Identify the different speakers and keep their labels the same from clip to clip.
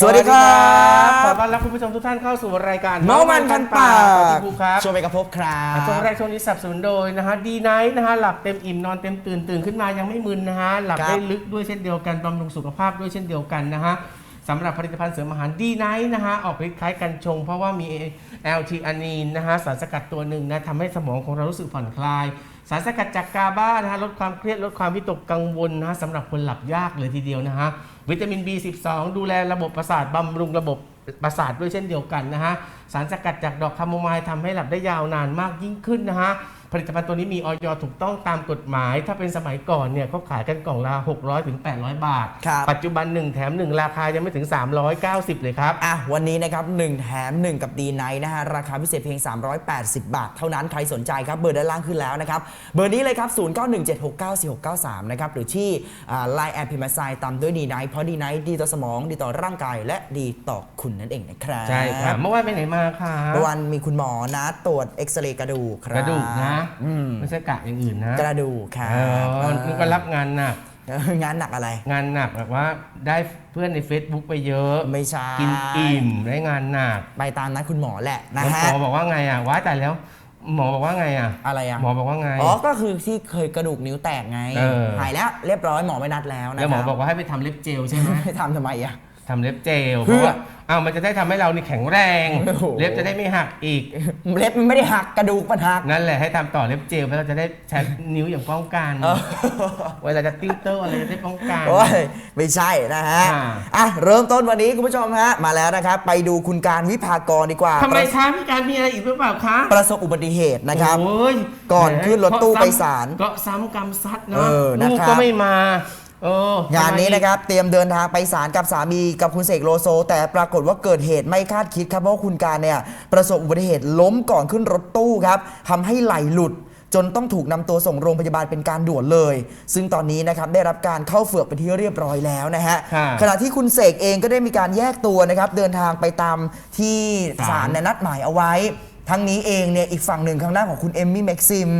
Speaker 1: สวัสดีครับ
Speaker 2: ขอต้อนรับคุณผู้ชมทุกท่านเข้าสู่รายการ
Speaker 1: เมามันคันปาก
Speaker 2: ที่ภูครับ
Speaker 1: ช่วยไปกระพบครั
Speaker 2: ช่วง
Speaker 1: บ
Speaker 2: แรกช่วงนี้สนับสนุนโดยนะฮะดีไนท์นะฮะหลับเต็มอิ่มนอนเต็มตื่นตื่นขึ้นมายังไม่มึนนะฮะหลับ
Speaker 1: ครับ
Speaker 2: ได้ลึกด้วยเช่นเดียวกันบำรุงสุขภาพด้วยเช่นเดียวกันนะฮะ สำหรับผลิตภัณฑ์เสริมอาหารดีไนท์นะฮะออกฤทธิ์คล้ายกันชง เพราะว่ามี LT อานีนนะฮะสารสกัดตัวหนึ่งนะทำให้สมองของเรารู้สึกผ่อนคลาย สารสกัดจากกาบ้านะฮะลดความเครียดลดความวิตกกังวลนะฮะสำหรับคนหลับยากเลยทีเดียวนะฮะวิตามิน B12 ดูแลระบบประสาทบำรุงระบบประสาทด้วยเช่นเดียวกันนะฮะสารสกัดจากดอกคาโมไมล์ทำให้หลับได้ยาวนานมากยิ่งขึ้นนะฮะ ผลิตภัณฑ์ตัวนี้มีออยถูกต้องตามกฎหมาย ถ้าเป็นสมัยก่อนเนี่ยเขาขายกันกล่องละ600ถึง800 บาท
Speaker 1: ครับ
Speaker 2: ปัจจุบัน 1 แถม 1 ราคายังไม่ถึง 390 เลยครับ
Speaker 1: อะวันนี้นะครับ1แถม 1 กับดีไนท์นะฮะราคาพิเศษเพียง 380 บาท เท่านั้นใครสนใจครับเบอร์ด้านล่างขึ้นแล้วนะครับ เบอร์นี้เลยครับ 0917694693 นะครับ หรือที่ไลน์แอปพิมพ์ไซตามด้วยดีไนท์เพราะดีไนท์ดีต่อสมอง ดีต่อร่างกาย และดีต่อคุณนั่นเองนะครับ
Speaker 2: ใช่ครับเมื่อวานไปไหนมาคะ
Speaker 1: เมื่อวันมีคุณหมอนะตรวจเอ็กซเรย์กระดูกครับ
Speaker 2: กระดูกนะ
Speaker 1: อืม
Speaker 2: ไม่ใช่กะอย่างอื่นนะ
Speaker 1: กระดูกครับ
Speaker 2: เออนี่ก็รับงานหนัก
Speaker 1: เอองานหนักอะไร
Speaker 2: งานหนักแบบว่าได้เพื่อนใน Facebook ไปเยอะ
Speaker 1: ไม่ใช่
Speaker 2: กินอิ่มได้งานหนัก
Speaker 1: ไปตามนัดคุณหมอแหละนะ
Speaker 2: แล้ว
Speaker 1: ฮะ
Speaker 2: หมอบอกว่าไงอะว้ายแต่แล้ว หมอบอกว่าไงอะ
Speaker 1: อะไรอะ
Speaker 2: หมอบอกว่าไง
Speaker 1: อ๋อ ก็คือที่เคยกระดูกนิ้วแตกไง
Speaker 2: เออ
Speaker 1: หายแล้วเรียบร้อยหมอไม่นัดแล้วนะ
Speaker 2: แล้วหมอ
Speaker 1: ครับ
Speaker 2: บอกว่าให้ไปทำเล็บเจลใช่ไหม
Speaker 1: ให้ทำทำไมอะ
Speaker 2: ทำเล็บเจล
Speaker 1: เพื่
Speaker 2: เพ
Speaker 1: อ
Speaker 2: ราะว่าอ้าวมันจะได้ทำให้เรานี่แข็งแรง
Speaker 1: โอ้โห
Speaker 2: เล็บจะได้ไม่หักอีก
Speaker 1: เล็บมันไม่ได้หักกระดูกมันหัก
Speaker 2: นั่นแหละให้ทำต่อเล็บเจลเพราะเราจะได้ใช้นิ้วอย่างป้องกัน
Speaker 1: เออ
Speaker 2: เวลาจะติ้วเตอร์อะไรจะได้ป้องกัน
Speaker 1: โอ้ยไม่ใช่นะฮะ
Speaker 2: อ่า
Speaker 1: อะเริ่มต้นวันนี้คุณผู้ชมฮะมาแล้วนะครับ ไปดูคุณการวิภากรดีกว่า
Speaker 2: ทำไม
Speaker 1: ประ
Speaker 2: คะพี่การมีอะไรอีกหรือเปล่าคะ
Speaker 1: ประสบอุบัติเหตุนะครับ
Speaker 2: โอ้ย
Speaker 1: ก่อนขึ้นรถตู้ไปศาล
Speaker 2: ก็ซ้ำกรรมซัด
Speaker 1: เอ
Speaker 2: เนาะ
Speaker 1: อนะครับ
Speaker 2: ลูกก็ไม่มา เอองา
Speaker 1: นนี้นะครับ เตรียมเดินทางไปศาลกับสามีกับคุณเสกโลโซ แต่ปรากฏว่าเกิดเหตุไม่คาดคิดครับเพราะว่าคุณการเนี่ยประสบอุบัติเหตุล้มก่อนขึ้นรถตู้ครับทำให้ไหลหลุด จนต้องถูกนำตัวส่งโรงพยาบาลเป็นการด่วนเลย ซึ่งตอนนี้นะครับได้รับการเข้าเฝือกเป็นที่เรียบร้อยแล้วนะฮะ
Speaker 2: ค่ะ
Speaker 1: ขณะที่คุณเสกเองก็ได้มีการแยกตัวนะครับ เดินทางไปตามที่ศาลเนี่ยนัดหมายเอาไว้ ทั้งนี้เองเนี่ยอีกฝั่งหนึ่งข้างหน้านของคุณเอมมี่แม็กซิม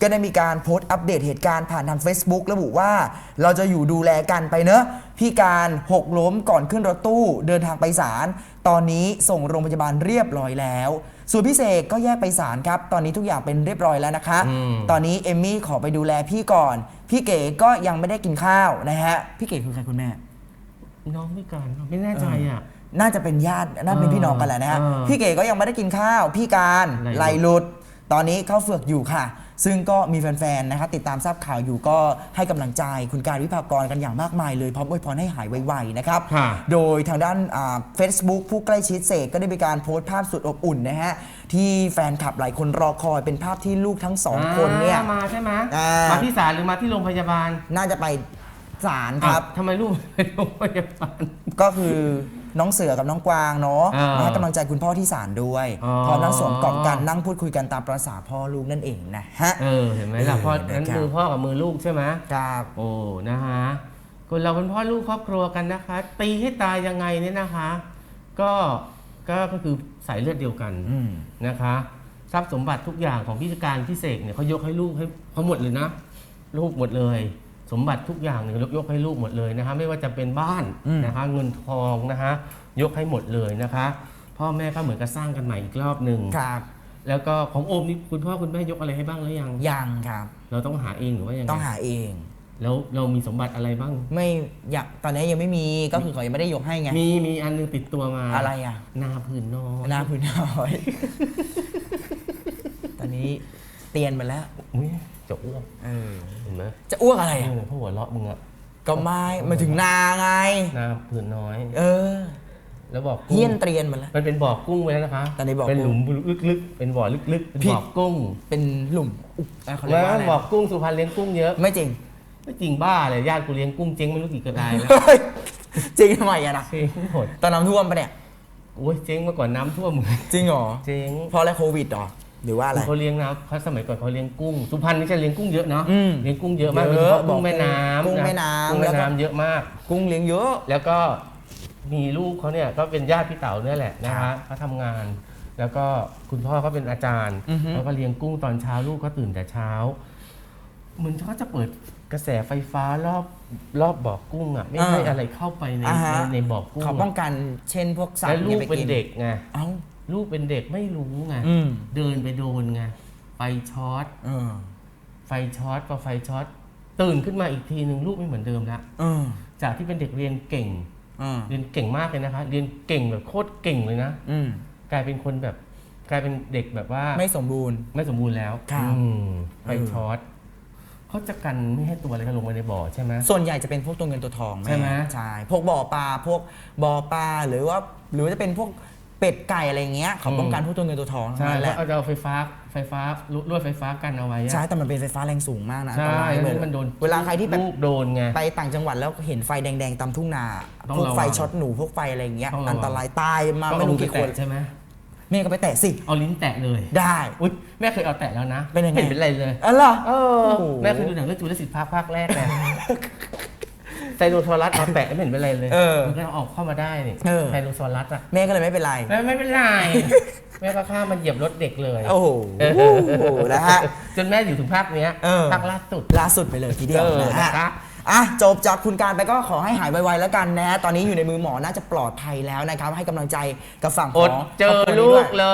Speaker 1: ก็ได้มีการโพสต์อัปเดตเหตุการณ์ผ่านทาง Facebook ระบุว่าเราจะอยู่ดูแลกันไปเนอะพี่การหกล้มก่อนขึ้นรถตู้เดินทางไปศาลตอนนี้ส่งโรงพยาบาลเรียบร้อยแล้ว ส่วนพี่เสกก็แยกไปศาลครับ ตอนนี้ทุกอย่างเป็นเรียบร้อยแล้วนะคะ
Speaker 2: อืม
Speaker 1: ตอนนี้เอมมี่ขอไปดูแลพี่ก่อน พี่เก๋ก็ยังไม่ได้กินข้าวนะฮะพี่เก๋คือใครคุณแม่
Speaker 2: น้องไม่การไม่แน่ใจอะ
Speaker 1: น่าจะเป็นญาติน่าเป็นพี่น้องกันแหละนะฮะ
Speaker 2: เออ
Speaker 1: พี่เก๋ก็ยังไม่ได้กินข้าวพี่การ
Speaker 2: ไหลหลุด
Speaker 1: ไหลหลุด ตอนนี้เข้าเฟือกอยู่ค่ะ ซึ่งก็มีแฟนๆนะครับติดตามทราบข่าวอยู่ก็ให้กำลังใจคุณการวิภากรกันอย่างมากมายเลยพร้อมอวยพรให้หายไวๆนะครับ
Speaker 2: ค่ะ
Speaker 1: โดยทางด้านเฟซบุ๊กผู้ใกล้ชิดเสกก็ได้มีการโพสต์ภาพสุดอบอุ่นนะฮะ ที่แฟนคลับหลายคนรอคอยเป็นภาพที่ลูกทั้งสองคนเนี่ย
Speaker 2: อ่ามาใช่ไหม
Speaker 1: อ่าม
Speaker 2: มาที่ศาลหรือมาที่โรงพยาบาล
Speaker 1: น่าจะไปศาลครับ
Speaker 2: อะทำไมลูกไปโรงพยาบาล
Speaker 1: ก็คือ น้องเสือกับน้องกวางเนาะ
Speaker 2: อ่าม
Speaker 1: มาให้กำลังใจคุณพ่อที่ศาลด้วย
Speaker 2: อ๋อ
Speaker 1: พร้อมนั่งสวมกอดกันนั่งพูดคุยกันตามประษาพ่อลูกนั่นเองนะฮะ
Speaker 2: เออเห็นไหมล่ะ
Speaker 1: เออ
Speaker 2: พ่อ
Speaker 1: นะครับ
Speaker 2: นั้นมือพ่อกับมือลูกใช่ไหม
Speaker 1: ครับ
Speaker 2: โอ้นะฮะคนเราเป็นพ่อลูกครอบครัวกันนะคะ ตีให้ตายยังไงเนี่ยนะคะ ก็ก็ก็คือสายเลือดเดียวกัน
Speaker 1: อืม
Speaker 2: นะคะทรัพย์สมบัติทุกอย่างของพิการพิเศษเนี่ยเขายกให้ลูกให้เขาหมดเลยนะ ลูกหมดเลย สมบัติทุกอย่างเนี่ยยกให้ลูกหมดเลยนะคะไม่ว่าจะเป็นบ้าน
Speaker 1: อืม
Speaker 2: นะคะเงินทองนะคะยกให้หมดเลยนะคะ พ่อแม่ก็เหมือนกับสร้างกันใหม่อีกรอบหนึ่ง
Speaker 1: ครับ
Speaker 2: แล้วก็ของโอมนี่คุณพ่อคุณแม่ยกอะไรให้บ้างหรือยัง
Speaker 1: ยังครับ
Speaker 2: เราต้องหาเองหรือว่ายังไง
Speaker 1: ต้องหาเอง
Speaker 2: แล้วเรามีสมบัติอะไรบ้าง
Speaker 1: ไม่อยากตอนนี้ยังไม่มีก็คือเขายังไม่ได้ยกให้ไง
Speaker 2: มีมีอันหนึงติดตัวมา
Speaker 1: อะไรอะ
Speaker 2: นาผืนนอน
Speaker 1: หน้าพื้นน้อย ตอนนี้เตียนมาแล้ว
Speaker 2: อุ้ย จะอ้วก
Speaker 1: เออ
Speaker 2: เห็นไหม
Speaker 1: จะอ้วกอะไร
Speaker 2: เอ
Speaker 1: อะ
Speaker 2: อพ่อหัวเราะมึงอะ
Speaker 1: ก็ไม่มาถึงนาไง
Speaker 2: นาผืนน้อย
Speaker 1: เออ
Speaker 2: แล้วบอก
Speaker 1: เฮี้
Speaker 2: กุ้
Speaker 1: ย
Speaker 2: ง
Speaker 1: นเตียนมาแล้ว
Speaker 2: มันเป็นบ่อกุ้งไว้แล้วนะคะ
Speaker 1: ตอนนี้บ่อ
Speaker 2: เป็น
Speaker 1: กุ้ง
Speaker 2: หลุมลึกๆเป็นบ่อลึกๆเป็น
Speaker 1: พี่
Speaker 2: บ่อกุ้ง
Speaker 1: เป็นหลุมอุ๊บเอ้ยเขาเรียก
Speaker 2: แล้ว
Speaker 1: ว่าอะไร
Speaker 2: บ่อกุ้งสุพรรณเลี้ยงกุ้งเยอะ
Speaker 1: ไม่จริง
Speaker 2: ไม่จริงบ้าเลยญาติกูเลี้ยงกุ้งเจ๊งไม่รู้กี่กระไดแล้ว
Speaker 1: เฮ้ยจริงทำไมอะนะ
Speaker 2: เจ๊งหมด
Speaker 1: ตอนน้ำท่วมปะเนี่ย
Speaker 2: โอ้ยเจ๊งมาก่อนน้ำท่วม
Speaker 1: จริงเหรอ
Speaker 2: เจ๊ง
Speaker 1: เพราะอะไรโควิดเหรอ หรือว่าอะไร
Speaker 2: เขาเลี้ยงนะเขาสมัยก่อนเขาเลี้ยงกุ้ง สุพรรณนี่จะเลี้ยงกุ้งเยอะเนาะ
Speaker 1: อืม
Speaker 2: เลี้ยงกุ้งเยอะมาก
Speaker 1: เย
Speaker 2: โดย
Speaker 1: อะ
Speaker 2: เฉพาะกุ้งแม่น้ำ
Speaker 1: กุ้งะแม่น้ำ
Speaker 2: กุ้งแม่
Speaker 1: แล้วก็
Speaker 2: น้ำเยอะมาก
Speaker 1: กุ้งเลี้ยงเยอะ
Speaker 2: แล้วก็มีลูกเขาเนี่ยก็เป็นญาติพี่เต๋าเนี่ยแหละนะ
Speaker 1: ครั
Speaker 2: คะ
Speaker 1: บ
Speaker 2: เขาทำงาน แล้วก็คุณพ่อเขาเป็นอาจารย์
Speaker 1: อือฮึ
Speaker 2: แล้วก็เลี้ยงกุ้งตอนเช้าลูกก็ตื่นแต่เช้าเหมือนเขาจะเปิดกระแสไฟฟ้ารอบรอบบ่อกุ้งอะไม่
Speaker 1: อ่า
Speaker 2: ให้อะไรเข้าไปใน
Speaker 1: อ่าฮะ
Speaker 2: ในในบ่อกุ้ง
Speaker 1: เขาป้องกันเช่นพวกสัต
Speaker 2: และ
Speaker 1: ว์
Speaker 2: ลูก
Speaker 1: ยไเป็
Speaker 2: นเด็กไง
Speaker 1: เอ้า
Speaker 2: ลูกเป็นเด็กไม่รู้ไง
Speaker 1: อืม
Speaker 2: เดินไปโดนไงไฟช็อต
Speaker 1: เออ
Speaker 2: ไฟช็อตพอไฟช็อตตื่นขึ้นมาอีกทีหนึ่งลูกไม่เหมือนเดิมละ
Speaker 1: เออ
Speaker 2: จากที่เป็นเด็กเรียนเก่ง
Speaker 1: เออ
Speaker 2: เรียนเก่งมากเลยนะคะ เรียนเก่งแบบโคตรเก่งเลยนะ
Speaker 1: อืม
Speaker 2: กลายเป็นคนแบบ กลายเป็นเด็กแบบว่า
Speaker 1: ไม่สมบูรณ์
Speaker 2: ไม่สมบูรณ์แล้ว
Speaker 1: ครับ
Speaker 2: อืมไฟ
Speaker 1: เออ
Speaker 2: ช็อตเขาจะกันไม่ให้ตัวอะไรกันลงไปในบ่อใช่ไหม
Speaker 1: ส่วนใหญ่จะเป็นพวกตัวเงินตัวทอง
Speaker 2: ใช่ไหม
Speaker 1: ใช่ พวกบ่อปลา พวกบ่อปลา หรือว่า หรือว่าจะเป็นพวก เป็ดไก่อะไรเงี้ยเขาป้องกันพวกตัวเงินตัวทองทั้ง
Speaker 2: ใช่
Speaker 1: นั่นแห
Speaker 2: แล้ว
Speaker 1: ละ
Speaker 2: เอาจะเอาไฟฟ้าไฟฟ้าลวดไฟฟ้ากันเอาไว้อะ
Speaker 1: ใช่แต่มันเป็นไฟฟ้าแรงสูงมากนะอัน
Speaker 2: ใช่
Speaker 1: ตราย
Speaker 2: แล้ว
Speaker 1: เลย
Speaker 2: มันโดน
Speaker 1: เวลาใครที่แบบ
Speaker 2: ลูกโดนไง
Speaker 1: ไปต่างจังหวัดแล้วเห็นไฟแดงๆตามทุ่งนา
Speaker 2: ต้อง
Speaker 1: พวก
Speaker 2: ระวัง
Speaker 1: ไฟช็อตหนูพวกไฟอะไรเงี้ย
Speaker 2: ต้องระวัง
Speaker 1: อันตรายตายมา
Speaker 2: ต้อง
Speaker 1: ไม่
Speaker 2: เอา
Speaker 1: รู้
Speaker 2: มือไป
Speaker 1: กี่คน
Speaker 2: แตะใช่ไหม
Speaker 1: แม่ก็ไปแตะสิ
Speaker 2: เอาลิ้นแตะเลย
Speaker 1: ได้
Speaker 2: อุ้ยแม่เคยเอาแตะแล้วนะ
Speaker 1: เป็นยังไง
Speaker 2: ม่เป็นไรเลย
Speaker 1: อ๋อเหรอ
Speaker 2: เออ
Speaker 1: โอ้โห
Speaker 2: แม่เคยดูหนังเรื่องจูเลสิตภาคภาคแรกไง ไดโนเสารัสเอาแตะไม่เห็นเป็นไรเลย
Speaker 1: เออ
Speaker 2: มันก็เอาออกเข้ามาได้นี่
Speaker 1: เออ
Speaker 2: ไดโนเสารัสอะ
Speaker 1: แม่ก็เลยไม่เป็นไร
Speaker 2: แม่ไม่เป็นไร แม่ก็ข้ามมันเหยียบรถเด็กเลย
Speaker 1: โอ้โหนะฮะ
Speaker 2: จนแม่อยู่ถึงภาคเนี้ย
Speaker 1: เออ
Speaker 2: ภาคล่าสุด
Speaker 1: ล่าสุดไปเลยทีเดียว
Speaker 2: เออ
Speaker 1: นะ
Speaker 2: นะ
Speaker 1: ฮะ
Speaker 2: คะ
Speaker 1: อะจบจากคุณการไปก็ขอให้หายไวๆแล้วกันนะ ตอนนี้อยู่ในมือหมอน่าจะปลอดภัยแล้วนะครับ ให้กำลังใจกับฝั่งข
Speaker 2: อ
Speaker 1: อ
Speaker 2: ด
Speaker 1: ง
Speaker 2: เจอ
Speaker 1: ครอบครัวนี้
Speaker 2: ลู
Speaker 1: ด้วย
Speaker 2: กเล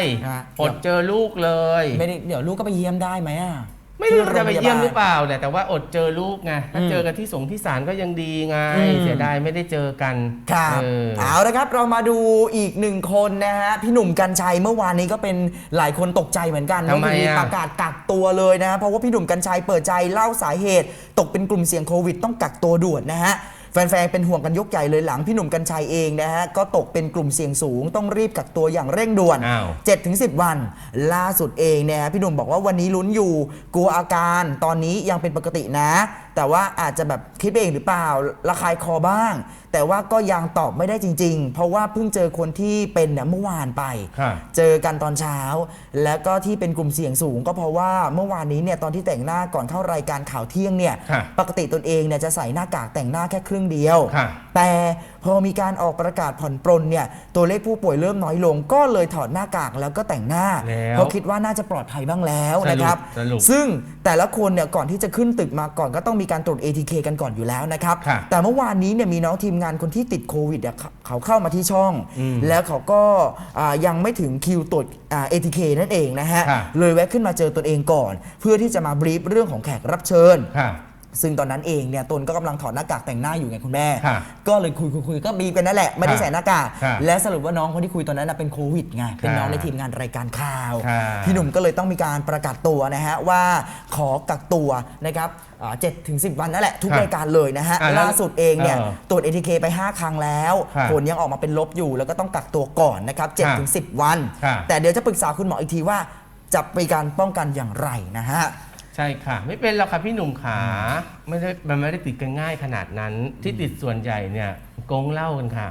Speaker 2: ย
Speaker 1: นะ
Speaker 2: อดเจอลูกเลย
Speaker 1: ไม่ได้เดี๋ยวลูกก็ไปเยี่ยมได้ไหมอะ
Speaker 2: ไม่รู้จะไปเยี่ยมหรือ
Speaker 1: ที่โงพาบาล
Speaker 2: เปล่าเนี่ยแต่ว่าอดเจอลูกไงถ้า
Speaker 1: อืม
Speaker 2: เจอกันที่สงที่ศาลก็ยังดีไง
Speaker 1: อืม
Speaker 2: เสียดายไม่ได้เจอกัน
Speaker 1: ครับ
Speaker 2: เออ
Speaker 1: เอาละครับเรามาดูอีกหนึ่งคนนะฮะพี่หนุ่มกัญชัยเมื่อวานนี้ก็เป็นหลายคนตกใจเหมือนกัน
Speaker 2: ทำไม
Speaker 1: ก็คื
Speaker 2: อะ
Speaker 1: ประกาศกักตัวเลยนะฮะเพราะว่าพี่หนุ่มกัญชัยเปิดใจเล่าสาเหตุ ตกเป็นกลุ่มเสี่ยงโควิด ต้องกักตัวด่วนนะฮะ แฟนๆ เป็นห่วงกันยกใหญ่เลยหลังพี่หนุ่มกัญชัยเองนะฮะ ก็ตกเป็นกลุ่มเสี่ยงสูง ต้องรีบกักตัวอย่างเร่งด่วน
Speaker 2: อ้าว
Speaker 1: 7ถึง10 วัน ล่าสุดเองเนี่ยพี่หนุ่มบอกว่าวันนี้ลุ้นอยู่ กลัวอาการตอนนี้ยังเป็นปกตินะ แต่ว่าอาจจะแบบคิดเองหรือเปล่าระคายคอบ้าง แต่ว่าก็ยังตอบไม่ได้จริง ๆ เพราะว่าเพิ่งเจอคนที่เป็นเนี่ยเมื่อวานไป
Speaker 2: ค่ะ
Speaker 1: เจอกันตอนเช้า แล้วก็ที่เป็นกลุ่มเสี่ยงสูง ก็เพราะว่าเมื่อวานนี้เนี่ยตอนที่แต่งหน้าก่อนเข้ารายการข่าวเที่ยงเนี่ย
Speaker 2: ค่ะ
Speaker 1: ปกติตนเองเนี่ยจะใส่หน้ากากแต่งหน้าแค่ครึ่งเดียว
Speaker 2: ค่ะ
Speaker 1: แต่พอมีการออกประกาศผ่อนปรนเนี่ยตัวเลขผู้ป่วยเริ่มน้อยลง ก็เลยถอดหน้ากากแล้วก็แต่งหน้า
Speaker 2: แล้ว
Speaker 1: เพราะคิดว่าน่าจะปลอดภัยบ้างแล้ว
Speaker 2: สรุป
Speaker 1: นะครับ
Speaker 2: สรุป
Speaker 1: ซึ่งแต่ละคนเนี่ยก่อนที่จะขึ้นตึกมาก่อนก็ต้องมีการตรวจ ATK กันก่อนอยู่แล้วนะครับ
Speaker 2: ค่ะ
Speaker 1: แต่เมื่อวานนี้เนี่ยมีน้องทีมงานคนที่ติดโควิดเนี่ยเขาเขาเข้ามาที่ช่อง
Speaker 2: อืม
Speaker 1: แล้วเขาก็อ่ายังไม่ถึงคิวตรวจอ่า ATK นั่นเองนะฮะ
Speaker 2: ค่ะ
Speaker 1: เลยแวะขึ้นมาเจอตนเองก่อน เพื่อที่จะมาบรีฟเรื่องของแขกรับเชิญ
Speaker 2: ค่ะ
Speaker 1: ซึ่งตอนนั้นเองเนี่ยตนก็กำลังถอดหน้ากากแต่งหน้าอยู่ไงคุณแม่
Speaker 2: ค่ะ
Speaker 1: ก็เลยคุยคุยคุยก็บีบกันนั่นแหละไม่ได้
Speaker 2: ค่ะ
Speaker 1: ใส่หน้ากาก
Speaker 2: ค่ะ
Speaker 1: และสรุปว่าน้องคนที่คุยตอนนั้นนะเป็นโควิดไงเป็นน้องในทีมงานรายการข่าว
Speaker 2: ค่ะ
Speaker 1: พี่หนุ่มก็เลยต้องมีการประกาศตัวนะฮะว่าขอกักตัวนะครับเจ็ดถึงสิวันนั่นแหละทุก
Speaker 2: ค่ะ
Speaker 1: รายการเลยนะฮะ
Speaker 2: อะแล้ว
Speaker 1: ล่าสุดเองเนี่ย
Speaker 2: เออ
Speaker 1: ตรวจ ATK ไป 5 ครั้งแล้ว
Speaker 2: ค่ะ
Speaker 1: ผลยังออกมาเป็นลบอยู่ แล้วก็ต้องกักตัวก่อนนะครับ7
Speaker 2: ค่ะ
Speaker 1: ถึง10วัน
Speaker 2: ค่ะ
Speaker 1: แต่เดี๋ยวจะปรึกษาคุณหมออีกทีว่าจะมีการป้องกันอย่างไรนะฮะ
Speaker 2: ใช่ค่ะ ไม่เป็นหรอกค่ะพี่หนุ่มขาไม่ได้มันไม่ได้ติดกันง่ายขนาดนั้น ที่ติดส่วนใหญ่เนี่ยโกงเหล้ากันค่ะ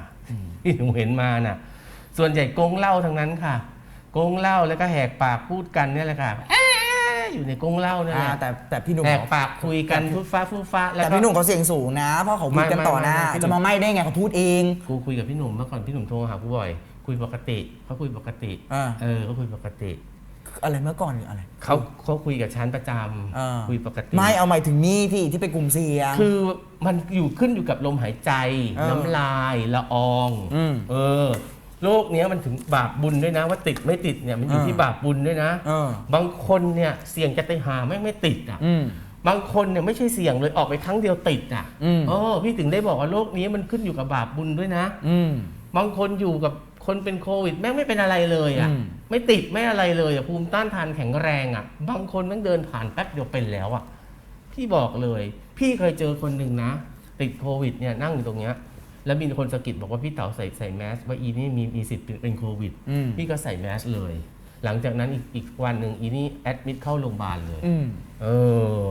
Speaker 2: ที่หนูเห็นมาน่ะ ส่วนใหญ่โกงเหล้าทั้งนั้นค่ะโกงเหล้าแล้วก็แหกปากพูดกันเนี่ยแหละค่ะเอ๊ะอยู่ในโกงเหล้าเนี่ยแห
Speaker 1: อ่า
Speaker 2: ละ
Speaker 1: แต่แต่พี่หนุ่ม
Speaker 2: แห
Speaker 1: ข
Speaker 2: ก
Speaker 1: อ
Speaker 2: ปากคุยกันพูดฟ้าพูดฟ้าแล้ว
Speaker 1: แต่
Speaker 2: ก็
Speaker 1: พี่หนุ่มเขาเสียงสูงนะ เพราะเขาพูดกัน
Speaker 2: ไม่
Speaker 1: ต่อหน้า
Speaker 2: ไม่ไม่
Speaker 1: จะมาไม่ได้ไงเขาพูดเอง
Speaker 2: กูคุยกับพี่หนุ่มเมื่อก่อนพี่หนุ่มโทรหากูบ่อย คุยปกติเขาคุยปกติ
Speaker 1: อ่า
Speaker 2: เออเขาคุยปกติ
Speaker 1: อะไรเมื่อก่อนหรืออะไร
Speaker 2: เขาเขาคุยกับฉันประจ
Speaker 1: อ่าำ
Speaker 2: คุยปกติ
Speaker 1: ไม่เอาหมายถึงนี่ที่ที่เป็นกลุ่มเสี่ยง
Speaker 2: คือมันอยู่ขึ้นอยู่กับลมหายใจ
Speaker 1: เออ
Speaker 2: น้ำลายละออง
Speaker 1: อืม
Speaker 2: เออโรคเนี้ยมันถึงบาปบุญด้วยนะ ว่าติดไม่ติดเนี่ยมันอยู่
Speaker 1: เออ
Speaker 2: ที่บาปบุญด้วยนะ
Speaker 1: เออ บา
Speaker 2: งคนเนี่ยเสี่ยงจะไปหาไม่งไม่ติดอะ
Speaker 1: อืม
Speaker 2: บางคนเนี่ยไม่ใช่เสี่ยงเลยออกไปครั้งเดียวติดอะ
Speaker 1: อืม
Speaker 2: เออพี่ถึงได้บอกว่าโรคนี้มันขึ้นอยู่กับบาปบุญด้วยนะ
Speaker 1: อืม
Speaker 2: บางคนอยู่กับ คนเป็นโควิดแม่งไม่เป็นอะไรเลยอะ
Speaker 1: อืม
Speaker 2: ไม่ติดไม่อะไรเลยอะภูมิต้านทานแข็งแรงอะ บางคนแม่งเดินผ่านแป๊บเดียวเป็นแล้วอะ พี่บอกเลย พี่เคยเจอคนหนึ่งนะ ติดโควิดเนี่ยนั่งอยู่ตรงเนี้ย แล้วมีคนสะกิดบอกว่าพี่เต๋าใส่ใส่แมสว่าอีนี่มีมีสิทธิ์เป็นโควิด
Speaker 1: อืม
Speaker 2: พี่ก็ใส่แมสเลย หลังจากนั้นอีกอีกวันหนึ่งอีนี่แอดมิดเข้าโรงพยาบาลเลย
Speaker 1: อืม
Speaker 2: เออ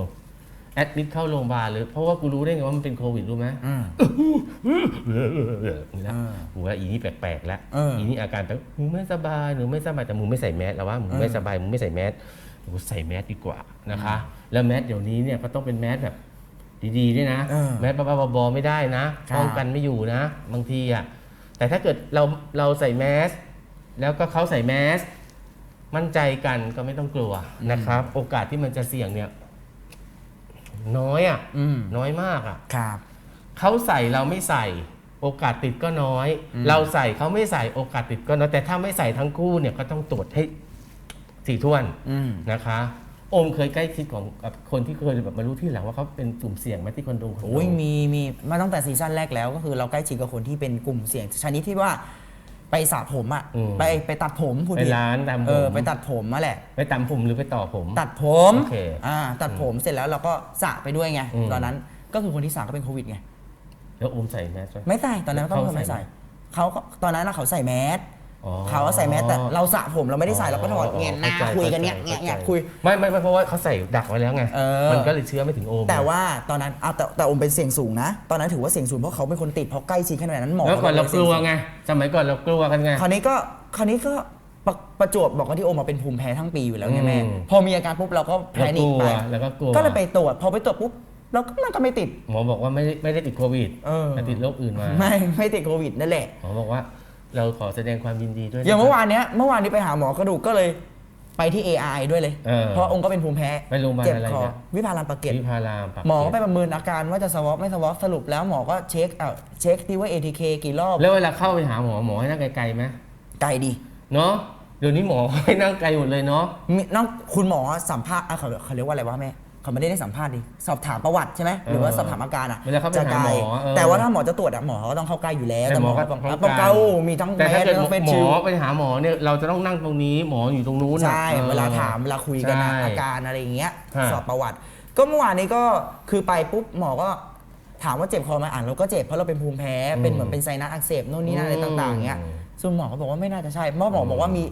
Speaker 2: แอดมิดเข้าโรงพยาบาลเลยเพราะว่ากูรู้ได้ไงว่ามันเป็นโควิดรู้ไหม
Speaker 1: อืม
Speaker 2: นี่นะ
Speaker 1: เออ
Speaker 2: กูว่าอีนี่แปลกๆแล้ว
Speaker 1: เอออี
Speaker 2: นี่อาการแบบมึงไม่สบายหนูไม่สบายแต่มึงไม่ใส่แมสแล้วว่ามึงไม่สบายมึงไม่ใส่แมสกูใส่แมสดีกว่านะคะ แล้วแมสเดี๋ยวนี้เนี่ยก็ต้องเป็นแมสแบบดีๆด้วยนะ
Speaker 1: เออ
Speaker 2: แมสบ้าๆบอๆไม่ได้นะครับป้องกันไม่อยู่นะ บางทีอะแต่ถ้าเกิดเราเราใส่แมสแล้วก็เขาใส่แมสมั่นใจกันก็ไม่ต้องกลัวนะครับ โอกาสที่มันจะเสี่ยงเนี่ยโอ้โห น้อยอะ
Speaker 1: อืม
Speaker 2: น้อยมากอะ
Speaker 1: ครับ
Speaker 2: เขาใส่เราไม่ใส่โอกาสติดก็น้อย เราใส่เขาไม่ใส่โอกาสติดก็น้อยแต่ถ้าไม่ใส่ทั้งคู่เนี่ยก็ต้องตรวจให้ถี่ถ้วน
Speaker 1: อืม
Speaker 2: นะคะโอมเคยใกล้ชิดของกับคนที่เคยแบบมารู้ที่หลังว่าเขาเป็นกลุ่มเสี่ยงไหมที่คอนโดคอนโด
Speaker 1: โอ้ยมีมีมาตั้งแต่ซีซั่นแรกแล้วก็คือเราใกล้ชิดกับคนที่เป็นกลุ่มเสี่ยงชนิดที่ว่า ไปสระผมอะไปไปตัดผมพูด
Speaker 2: ไป
Speaker 1: ผิด
Speaker 2: ร้านตามผ
Speaker 1: เอ
Speaker 2: ม
Speaker 1: อไปตัดผมมาแหละ
Speaker 2: ไปตามผมหรือไปต่อผม
Speaker 1: ตัดผม
Speaker 2: โอเค
Speaker 1: อ่าตัดผมเสร็จแล้วเราก็สระไปด้วยไง
Speaker 2: อืม
Speaker 1: ตอนนั้นก็คือคนที่สระก็เป็นโควิดไง
Speaker 2: แล้วโอมใส่แมสไหม
Speaker 1: ไม่ใส่ตอนนั้นก็
Speaker 2: เขา
Speaker 1: ไม่
Speaker 2: ใส่
Speaker 1: ใส่เขาก็ตอนนั้นน่ะเขาใส่แมส
Speaker 2: อ๋อ
Speaker 1: เขาใส่แมสแต่เราสระผมเราไม่ได้ใส่เราก็ถอด
Speaker 2: อ๋อ
Speaker 1: เงี้ยหน้า
Speaker 2: เข้าใจ
Speaker 1: คุยกันเนี่ย
Speaker 2: เข้าใจ
Speaker 1: เงี้ยเงี้ย
Speaker 2: เข้าใจ
Speaker 1: คุย
Speaker 2: ไม่ไม่ไม่เพราะว่าเขาใส่ดักไว้แล้วไง
Speaker 1: เออ
Speaker 2: มันก็เลยเชื้อไม่ถึงโอม
Speaker 1: แต่ว่าตอนนั้นเอาแต่แต่อมเป็นเสี่ยงสูงนะ ตอนนั้นถือว่าเสี่ยงสูงเพราะเขาเป็นคนติดเพราะใกล้ชิดขนาดนั้นหมอ
Speaker 2: แล้วก่อนเรากลัว
Speaker 1: ไง
Speaker 2: ไงสมัยก่อนเรากลัวกันไง
Speaker 1: คราวนี้ก็คราวนี้ก็ประประจวบบอกว่าที่โอมมาเป็นภูมิแพ้ทั้งปีอยู่แล้วไงแม่
Speaker 2: อืม
Speaker 1: พอมีอาการปุ๊บเราก็แพ
Speaker 2: เรา
Speaker 1: นิ
Speaker 2: ก
Speaker 1: ค
Speaker 2: ลัว
Speaker 1: ไป
Speaker 2: แล้วก็กลัว
Speaker 1: ก็เลยไปตรวจพอไปตรวจปุ๊บเราก็มันก็ไม่ติด
Speaker 2: หมอบอกว่าไม่ได้ไม่ได้ติดโควิด
Speaker 1: เออ
Speaker 2: แต่ติดโรคอื่นมา
Speaker 1: ไม่ไม่ติดโควิดนั่นแหละ
Speaker 2: หมอบอกว่า เราขอแสดงความยินดีด้วย
Speaker 1: อย่างะเมื่อวานเนี้ยเมื่อวานนี้ไปหาหมอกระดูกก็เลยไปที่ AI ด้วยเลย
Speaker 2: เออ
Speaker 1: เพราะองค์ก็เป็นภูมิแพ้
Speaker 2: ไปโรงพยาบาล
Speaker 1: เจ็บ
Speaker 2: อะไร
Speaker 1: คอ
Speaker 2: เนี่ย
Speaker 1: วิภารามปากเกร็ด
Speaker 2: วิพารามปาก
Speaker 1: หมอก็
Speaker 2: เก
Speaker 1: ไป
Speaker 2: ร็ด
Speaker 1: ประเมินอาการว่าจะสวอปไม่สวอปสรุปแล้วหมอก็เช็คเอ่อเช็คที่ว่า ATK กี่รอบ
Speaker 2: แล้วเวลาเข้าไปหาหมอหมอให้นั่งไกลๆไหม
Speaker 1: ไกลดี
Speaker 2: เนาะเดี๋ยวนี้หมอให้นั่งไกลหมดเลยเนาะ
Speaker 1: มีน้องคุณหมอสัมภาษณ์อะเขาเขาเรียกว่าอะไรวะแม่ เขาไม่ได้ได้สัมภาษณ์ดิสอบถามประวัติใช่ไหมหรือว่าสอบถามอาการอะ
Speaker 2: เวลาเขาไป
Speaker 1: จะ
Speaker 2: หา
Speaker 1: ไกล
Speaker 2: หมอเออ
Speaker 1: แต่ว่าถ้าหมอจะตรวจอะหมอก็ต้องเข้าใกล้อยู่แล้ว
Speaker 2: แต่หมอก็
Speaker 1: ก็
Speaker 2: ต้อง
Speaker 1: ต้อง
Speaker 2: เข้าใกล้
Speaker 1: เก้ามีทั้ง
Speaker 2: แต่
Speaker 1: แม
Speaker 2: ถ้า
Speaker 1: ส
Speaker 2: เกิด
Speaker 1: ทั้งเฟซ
Speaker 2: หม
Speaker 1: ชิ
Speaker 2: อ
Speaker 1: ล
Speaker 2: ไปหาหมอเนี่ยเราจะต้องนั่งตรงนี้หมออยู่ตรงนู้นน่ะ
Speaker 1: ใช่
Speaker 2: ออ
Speaker 1: เวลาถามเวลาคุยกันอะ
Speaker 2: ใช่
Speaker 1: อาการอะไรอย่างเงี้ย
Speaker 2: ฮะ
Speaker 1: สอบประวัติ ก็เมื่อวานนี้ก็คือไปปุ๊บหมอก็ถามว่าเจ็บคอไหมอ่านเราก็เจ็บเพราะเราเป็นภูมิแพ้เป็นเหมือนเป็นไซนัสอักเสบโน่นนี่นั่นอะไรต่างๆเงี้ยซึ่งหมอก็บอกว่าไม่น่าจะใช่เพราะหมอบอกว่ามี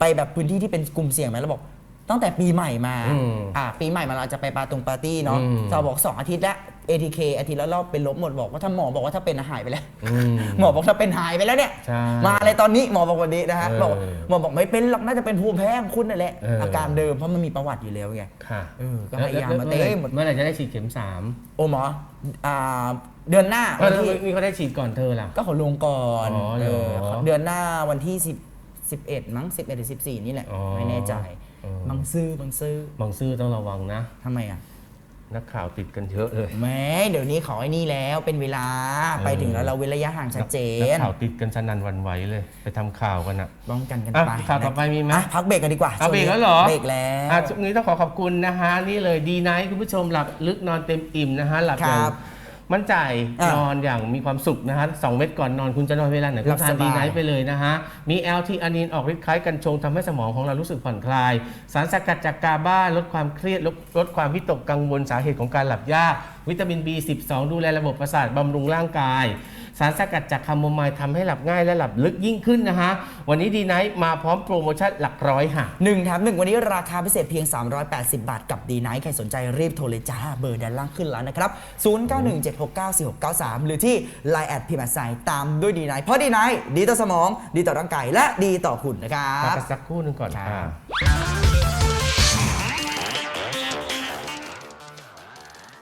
Speaker 1: ไปแบบพื้นที่ที่เป็นกลุ่มเสี่ยงไหมเราบอก ตั้งแต่ปีใหม่มา
Speaker 2: อืม
Speaker 1: อ่าปีใหม่มาเราจะไปปาตรงปาร์ตี้เนาะ
Speaker 2: อืม
Speaker 1: เราบอกสองอาทิตย์แล้ว ATK อาทิตย์ละรอบเป็นลบหมดบอกว่าถ้าหมอบอกว่าถ้าเป็นอะหายไปแล้ว
Speaker 2: อืม
Speaker 1: หมอบอกถ้าเป็นหายไปแล้วเนี่ย
Speaker 2: ใช่
Speaker 1: มาเลยตอนนี้หมอบอกวันนี้นะฮะ
Speaker 2: เออ
Speaker 1: บอกหมอบอกไม่เป็นหรอกน่าจะเป็นภูมิแพ้ของคุณนั่นแหละ
Speaker 2: เอออ
Speaker 1: อาการเดิมเพราะมันมีประวัติอยู่แล้วไง
Speaker 2: ค่ะ
Speaker 1: เออก็ให้ยามาเต้
Speaker 2: แล้ว
Speaker 1: หมด
Speaker 2: เมื่อไหร่จะได้ฉีดเข็มสาม
Speaker 1: โอ้หมออ่าเดือนหน้า
Speaker 2: ก็
Speaker 1: วันที่
Speaker 2: นี่เขาได้ฉีดก่อนเธอล่ะ
Speaker 1: ก็ขอลงก่อน
Speaker 2: อ๋อเหรอ
Speaker 1: เออเดือนหน้าวันที่10 11มั้ง11หรือ14 นี่แหละ
Speaker 2: อ๋อ
Speaker 1: ไม่แน่ใจ
Speaker 2: เออ
Speaker 1: บางซื่อบางซื่อบา
Speaker 2: งซื่อต้องระวังนะ
Speaker 1: ทำไมอะ
Speaker 2: นักข่าวติดกันเยอะเลย
Speaker 1: แหม้เดี๋ยวนี้ขอไอ้นี่แล้วเป็นเวลา
Speaker 2: เออ
Speaker 1: ไปถึงแล้วเราเว้นระยะห่างชัดเจ
Speaker 2: นั
Speaker 1: น
Speaker 2: กข่าวติดกันสนันหวันไหวเลย ไปทำข่าวกันอะ
Speaker 1: ป้องกันกัน
Speaker 2: อะ
Speaker 1: ไป
Speaker 2: ข่าวต่อไปมีไหม
Speaker 1: อะพักเบรกกันดีกว่า
Speaker 2: เอาเบรกแล้วเหรอ
Speaker 1: เบรกแล้ว
Speaker 2: อะช่วงนี้ต้องขอขอบคุณนะฮะ นี่เลยดีไนท์คุณผู้ชมหลับลึกนอนเต็มอิ่มนะฮะ หลับอย่าง
Speaker 1: ครับ
Speaker 2: มั่นใจ
Speaker 1: อะ
Speaker 2: นอนอย่างมีความสุขนะฮะสองเม็ดก่อนนอนคุณจะนอนเวลาไหน
Speaker 1: ห
Speaker 2: คุ
Speaker 1: ลั
Speaker 2: ณ
Speaker 1: บ
Speaker 2: ทา
Speaker 1: ส
Speaker 2: น
Speaker 1: บาย
Speaker 2: ดีไนท์ไปเลยนะฮะ มี LT อานินออกฤทธิ์คล้ายกันชงทำให้สมองของเรารู้สึกผ่อนคลาย สารสกัดจากกาบ้าลดความเครียดลดลดความวิตกกังวลสาเหตุของการหลับยาก วิตามิน B12 ดูแลระบบประสาทบำรุงร่างกายสารสกัดจากคาโมไมล์ทำให้หลับง่ายและหลับลึกยิ่งขึ้นนะฮะ วันนี้ดีไนท์มาพร้อมโปรโมชั่นหลักร้อยค่ะ
Speaker 1: หนึ่งแถมหนึ่งวันนี้ราคาพิเศษเพียง 380 บาทกับดีไนท์ใครสนใจรีบโทรเลยจ้า เบอร์ด้านล่างขึ้นแล้วนะครับ 0917694693 หรือที่ Line แอดพิมพ์ไซตามด้วยดีไนท์เพราะดีไนท์ดีต่อสมอง ดีต่อร่างกายและดีต่อคุณนะครั
Speaker 2: พัก
Speaker 1: บ
Speaker 2: กันสักครู่หนึ่งก่อน
Speaker 1: ครับ
Speaker 2: ค่ะ